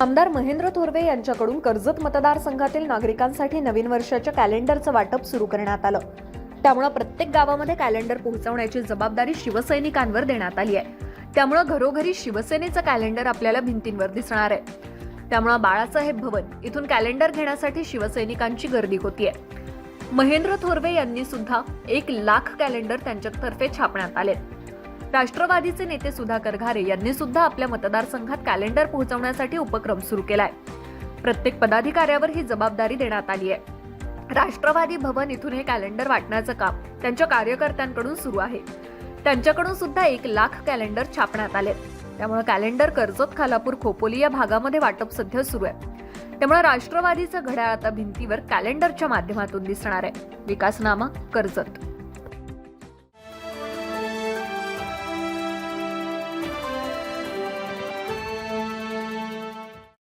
आमदार महेंद्र थोरवे यांच्याकडून कर्जत मतदारसंघातील नागरिकांसाठी नवीन वर्षाच्या कॅलेंडरचं वाटप सुरू करण्यात आलं. त्यामुळे प्रत्येक गावामध्ये कॅलेंडर पोहोचवण्याची जबाबदारी शिवसैनिकांवर देण्यात आली आहे. त्यामुळे घरोघरी शिवसेनेचं कॅलेंडर आपल्याला भिंतींवर दिसणार आहे. त्यामुळे बाळासाहेब भवन इथून कॅलेंडर घेण्यासाठी शिवसैनिकांची गर्दी होतीये. महेंद्र थोरवे यांनी सुद्धा एक लाख कॅलेंडर त्यांच्यातर्फे छापण्यात आले राष्ट्रवादीचे नेते सुधाकर घारे यांनी सुद्धा आपल्या मतदारसंघात कॅलेंडर पोहोचवण्यासाठी उपक्रम सुरू केलाय. प्रत्येक पदाधिकाऱ्यावर ही जबाबदारी देण्यात आली आहे. राष्ट्रवादी भवन इथून हे कॅलेंडर वाटण्याचं काम त्यांच्या कार्यकर्त्यांकडून सुरू आहे. त्यांच्याकडून सुद्धा एक लाख कॅलेंडर छापण्यात आले. त्यामुळे कॅलेंडर कर्जत खालापूर खोपोली या भागामध्ये वाटप सध्या सुरू आहे. त्यामुळे राष्ट्रवादीचं घड्याळ आता भिंतीवर कॅलेंडरच्या माध्यमातून दिसणार आहे. विकासनामा कर्जत.